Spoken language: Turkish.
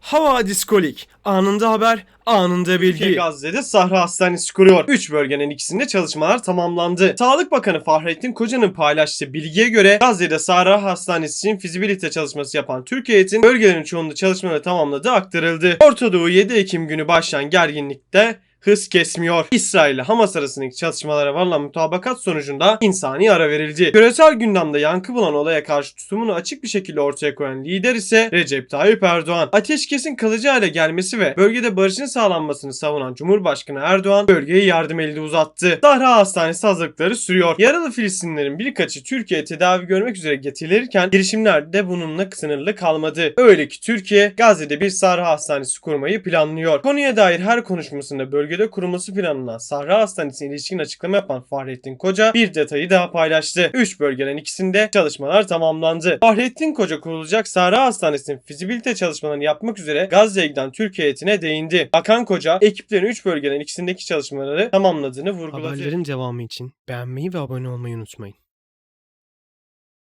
Havadis Kolik. Anında haber, anında Türkiye bilgi. Gazze'de Sahra Hastanesi kuruyor. 3 bölgenin ikisinde çalışmalar tamamlandı. Sağlık Bakanı Fahrettin Koca'nın paylaştığı bilgiye göre Gazze'de Sahra Hastanesi için fizibilite çalışması yapan Türk heyetin bölgelerin çoğunda çalışmaları tamamladığı aktarıldı. Orta Doğu 7 Ekim günü başlayan gerginlikte hız kesmiyor. İsrail ile Hamas arasındaki çatışmalara varılan mutabakat sonucunda insani ara verildi. Küresel gündemde yankı bulan olaya karşı tutumunu açık bir şekilde ortaya koyan lider ise Recep Tayyip Erdoğan. Ateşkesin kalıcı hale gelmesi ve bölgede barışın sağlanmasını savunan Cumhurbaşkanı Erdoğan bölgeye yardım eli uzattı. Zahra Hastanesi hazırlıkları sürüyor. Yaralı Filistinlilerin birkaçı Türkiye'ye tedavi görmek üzere getirilirken girişimler de bununla sınırlı kalmadı. Öyle ki Türkiye Gazze'de bir Sahra Hastanesi kurmayı planlıyor. Konuya dair her konuşmasında bölgede kurulması planlanan Sahra Hastanesi'ne ilişkin açıklama yapan Fahrettin Koca bir detayı daha paylaştı. 3 bölgenin ikisinde çalışmalar tamamlandı. Fahrettin Koca kurulacak Sahra Hastanesi'nin fizibilite çalışmalarını yapmak üzere Gazze'ye giden Türk heyetine değindi. Bakan Koca ekiplerin 3 bölgenin ikisindeki çalışmaları tamamladığını vurguladı. Haberlerin devamı için beğenmeyi ve abone olmayı unutmayın.